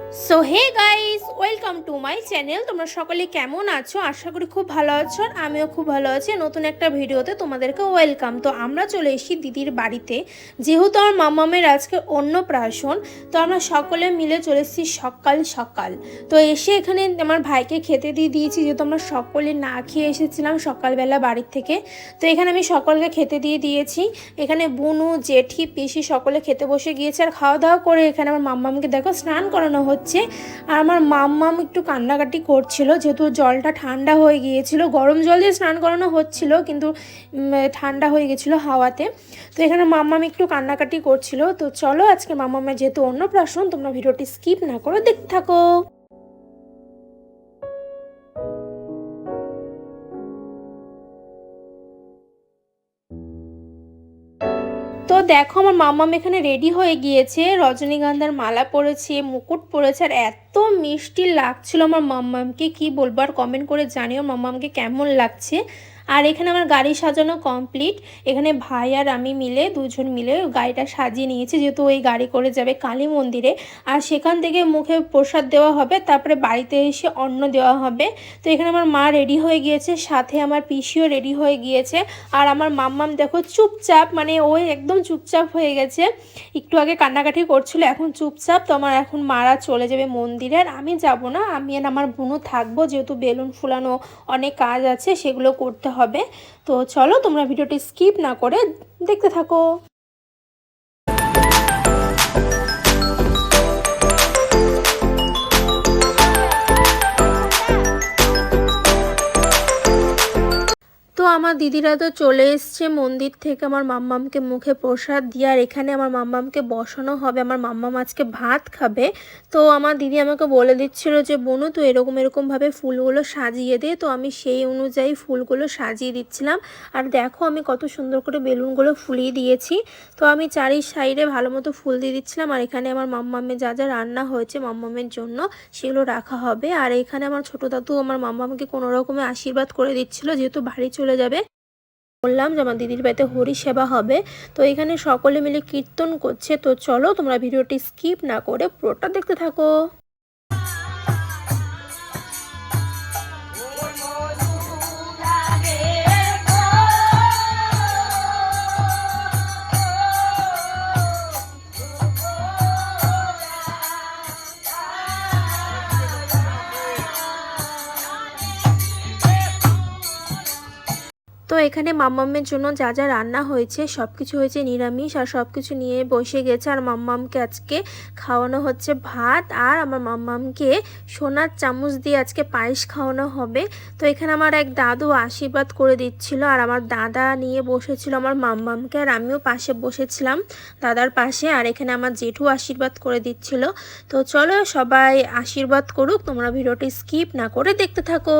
So hey guys welcome to my channel তোমরা সকলে কেমন আছো? আশা করি খুব ভালো আছো আর আমিও খুব ভালো আছি। নতুন একটা ভিডিওতে তোমাদেরকে ওয়েলকাম তো আমরা চলে এসেছি দিদির বাড়িতে। যেহেতু আমার মামামের আজকে অন্নপ্রাশন, তো আমরা সকলে মিলে চলে এসেছি সকাল সকাল। তো এসে এখানে আমার ভাইকে খেতে দিয়ে দিয়েছি, যেহেতু আমরা সকলে না খেয়ে এসেছিলাম সকালবেলা বাড়ির থেকে। তো এখানে আমি সকলকে খেতে দিয়ে দিয়েছি। এখানে বুনু, জেঠি, পিসি সকলে খেতে বসে গিয়েছে। আর খাওয়া দাওয়া করে এখানে আমার মাম্মামকে দেখো, স্নান করানো হচ্ছে। আর আমার মাম্মাম একটু কান্নাকাটি করছিল, যেহেতু জলটা ঠান্ডা হয়ে গিয়েছিল। গরম জল দিয়ে স্নান করানো হচ্ছিল, কিন্তু ঠান্ডা হয়ে গেছিল হাওয়াতে। তো এখানে মাম্মাম একটু কান্নাকাটি করছিল। তো চলো আজকে মাম্মামের যেহেতু অন্নপ্রাশন, তোমরা ভিডিওটি স্কিপ না করো দেখতে থাকো। দেখো, আমার মামাম এখানে রেডি হয়ে গিয়েছে। রজনীগন্ধার মালা পরেছে, মুকুট পরেছে, আর এত মিষ্টি লাগছিল আমার মাম্মামকে কি বলব, আর কমেন্ট করে জানিও মাম্মামকে কেমন লাগছে। আর এখানে আমার গাড়ি সাজানো কমপ্লিট। এখানে ভাই আর আমি মিলে, দুজন মিলে গাড়িটা সাজিয়ে নিয়েছি, যেহেতু ওই গাড়ি করে যাবে কালী মন্দিরে। আর সেখান থেকে মুখে প্রসাদ দেওয়া হবে, তারপরে বাড়িতে এসে অন্ন দেওয়া হবে। তো এখানে আমার মা রেডি হয়ে গিয়েছে, সাথে আমার পিসিও রেডি হয়ে গিয়েছে। আর আমার মাম্মাম দেখো চুপচাপ মানে ওই একদম চুপচাপ হয়ে গেছে। একটু আগে কান্নাকাটি করছিল, এখন চুপচাপ, তো আমার এখন মারা চলে যাবে মন্দিরে। আর আমি যাব না, আমি আর আমার বোনও থাকব, যেহেতু বেলুন ফুলানো অনেক কাজ আছে, সেগুলো করতে হবে। তো চলো তোমরা ভিডিওটি স্কিপ না করে দেখতে থাকো। আমার দিদিরা তো চলে এসছে মন্দির থেকে আমার মাম্মামকে মুখে প্রসাদ দিয়ে, আর এখানে আমার মাম্মামকে বসানো হবে। আমার মাম্মাম আজকে ভাত খাবে। তো আমার দিদি আমাকে বলে দিচ্ছিল যে, বনু তো এরকম এরকমভাবে ফুলগুলো সাজিয়ে দে। তো আমি সেই অনুযায়ী ফুলগুলো সাজিয়ে দিচ্ছিলাম। আর দেখো, আমি কত সুন্দর করে বেলুনগুলো ফুলিয়ে দিয়েছি। তো আমি চারি সাইডে ভালো মতো ফুল দিয়ে দিচ্ছিলাম। আর এখানে আমার মাম্মামের যা যা রান্না হয়েছে মাম্মামের জন্য, সেগুলো রাখা হবে। আর এখানে আমার ছোটো দাদু আমার মাম্মামকে কোনো রকমে আশীর্বাদ করে দিচ্ছিল, যেহেতু বাড়ি চলে যাবে। বললাম যে আমার দিদির বাড়িতে হরি সেবা হবে। তো এখানে সকলে মিলে কীর্তন করছে। তো চলো তোমরা ভিডিওটি স্কিপ না করে পুরোটা দেখতে থাকো। এখানে মাম্মামের জন্য যা যা রান্না হয়েছে সব কিছু হয়েছে নিরামিষ আর সব কিছু নিয়ে বসে গেছে। আর মাম্মামকে আজকে খাওয়ানো হচ্ছে ভাত আর আমার মাম্মামকে সোনার চামচ দিয়ে আজকে পায়েস খাওয়ানো হবে। তো এখানে আমার এক দাদু আশীর্বাদ করে দিচ্ছিল আর আমার দাদা নিয়ে বসেছিল আমার মাম্মামকে আর আমিও পাশে বসেছিলাম দাদার পাশে আর এখানে আমার জেঠু আশীর্বাদ করে দিচ্ছিল। তো চলো সবাই আশীর্বাদ করুক, তোমরা ভিডিওটি স্কিপ না করে দেখতে থাকো।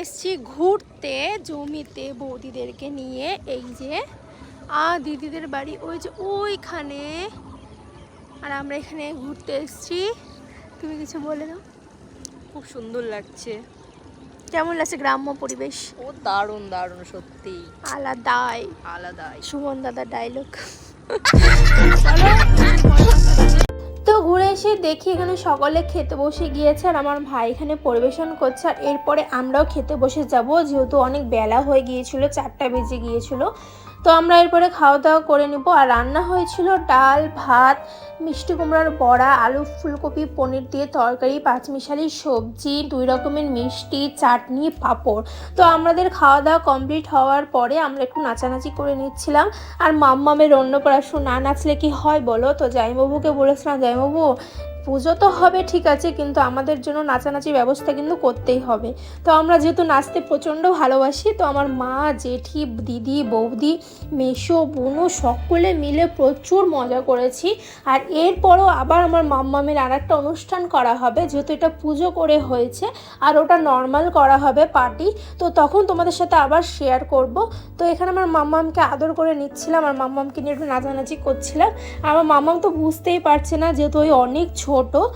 এসেছি ঘুরতে জমিতে বৌদিদেরকে নিয়ে এই যে আর দিদিদের বাড়ি ওই যে ওইখানে। আর আমরা এখানে ঘুরতে এসছি। তুমি কিছু বলে দাও। খুব সুন্দর লাগছে। কেমন লাগছে গ্রাম্য পরিবেশ? ও দারুণ দারুণ সত্যি। আলাদাই। আলাদাই। সুমন দাদার ডায়লগ এসে দেখি এখানে সকলে খেতে বসে গিয়েছে আর আমার ভাই এখানে পরিবেশন করছে আর এরপরে আমরাও খেতে বসে যাব, যেহেতু অনেক বেলা হয়ে গিয়েছিল, চারটা বেজে গিয়েছিল। তো আমরা এরপরে খাওয়া দাওয়া করে নিব। আর রান্না হয়েছিল ডাল, ভাত, মিষ্টি কুমড়ার বড়া, আলু, ফুলকপি, পনির দিয়ে তরকারি, পাঁচমিশালি সবজি, দুই রকমের মিষ্টি, চাটনি, পাঁপড়। তো আমাদের খাওয়া দাওয়া কমপ্লিট হওয়ার পরে আমরা একটু নাচানাচি করে নিচ্ছিলাম। আর মাম্মামের অন্য অন্নপ্রাশন না নাচলে কি হয় বলো? তো জাইবাবুকে বলেছিলাম জাইবাবু পুজো তো হবে, ঠিক আছে, কিন্তু আমাদের জন্য নাচানাচি ব্যবস্থা কিন্তু করতেই হবে। তো আমরা যেহেতু নাচতে প্রচণ্ড ভালোবাসি, তো আমার মা, জেঠি, দিদি, বৌদি মেশো বোনও সকলে মিলে প্রচুর মজা করেছি। আর এরপরও আবার আমার মাম্মামের আর একটা অনুষ্ঠান করা হবে, যেহেতু এটা পুজো করে হয়েছে, আর ওটা নর্মাল করা হবে পার্টি তো তখন তোমাদের সাথে আবার শেয়ার করব। তো এখানে আমার মাম্মামকে আদর করে নিচ্ছিলাম, আর মাম্মামকে নিয়ে একটু নাচানাচি করছিলাম। আমার মাম্মাম তো বুঝতেই পারছে না, যেহেতু ওই অনেক ছোট photo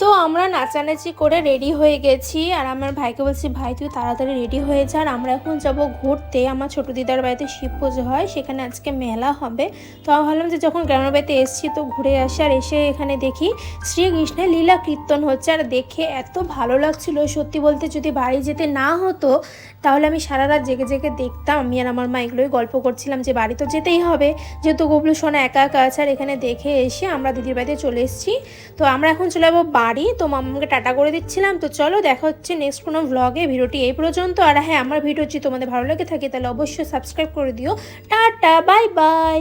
তো আমরা নাচানাচি করে রেডি হয়ে গেছি আর আমার ভাইকে বলছি, ভাই, তুই তাড়াতাড়ি রেডি হয়ে যা। আর আমরা এখন যাব ঘুরতে। আমার ছোটো দিদার বাড়িতে শিব পুজো হয়, সেখানে আজকে মেলা হবে। তো আমি ভাবলাম যে যখন গ্রামের বাড়িতে এসেছি তো ঘুরে আসি আর এসে এখানে দেখি শ্রীকৃষ্ণের লীলা কীর্তন হচ্ছে। আর দেখে এত ভালো লাগছিল, সত্যি বলতে যদি বাড়ি যেতে না হতো তাহলে আমি সারা রাত জেগে জেগে দেখতাম। আমি আর আমার মা এগুলোই গল্প করছিলাম যে বাড়ি তো যেতেই হবে। যেহেতু গুবলু সোনা একা একা আছে আর এখানে দেখে এসে আমরা দিদির বাড়িতে চলে এসেছি। তো আমরা এখন চলে যাব বাড়ি, তো মামাকে টাটা করে দিচ্ছিলাম। তো চলো দেখা হচ্ছে নেক্সট কোনো ভ্লগে ভিডিওটি এই পর্যন্ত। আর হ্যাঁ আমার ভিডিও যদি তোমাদের ভালো লেগে থাকে, তাহলে অবশ্যই সাবস্ক্রাইব করে দিও। Tata bye bye